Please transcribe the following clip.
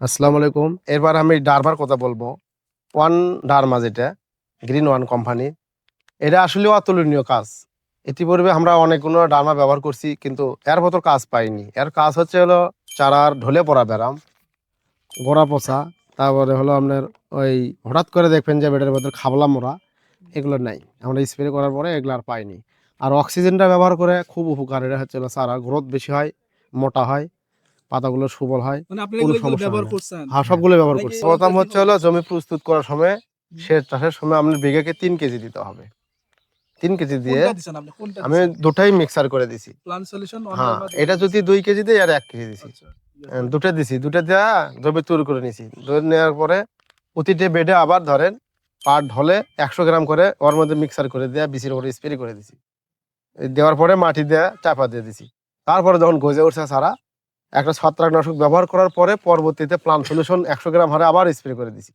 আসসালামু আলাইকুম। এরপর আমি ডারমার কথা বলব। ওয়ান ডারমা যেটা, গ্রিন ওয়ান কোম্পানি, এটা আসলে অতুলনীয় কাজ। ইতিপূর্বে আমরা অনেকগুলো ডারমা ব্যবহার করছি, কিন্তু এর মতো কাজ পাইনি। এর কাজ হচ্ছে হলো চারার ঢলে পড়া ব্যারাম, গোড়া পচা, তারপরে হলো আপনার ওই হঠাৎ করে দেখবেন যে বেডের ভেতর খাবলা মোড়া, এগুলো নাই। আমরা স্প্রে করার পরে এগুলো আর পাইনি। আর অক্সিজেনটা ব্যবহার করে খুব উপকার, এটা হচ্ছে চারা গ্রোথ বেশি হয়, মোটা হয়। পাতাগুলো সুবল হয় মানে কোনো সমস্যা ব্যবহার হয় সবগুলো ব্যবহার করছি। প্রথম হচ্ছে হলো জমি প্রস্তুত করার সময় সেচ চাষের সময় আপনার বিঘাকে তিন কেজি দিতে হবে। তিন কেজি দিয়ে আমি দুটাই মিক্সার করে দিছি। হ্যাঁ এটা যদি দুই কেজি দেয় আর এক কেজি দিছি। দুটা দিছি। দুটা দেওয়া জমি তৈরি করে নিছি। ধরে নেওয়ার পরে প্রতিটা বেডে আবার ধরেন পার ঢলে একশো গ্রাম করে ওর মধ্যে মিক্সার করে দেয়া বিচির উপরে স্প্রে করে দিছি। দেওয়ার পরে মাটি দেয়া চাপা দিয়ে দিছি। তারপরে যখন গজে উঠছে সারা একটা ছত্রাকনাশক ব্যবহার করার পরে পরবর্তীতে প্লান্ট সলিউশন একশো গ্রাম হারে আবার স্প্রে করে দিছি।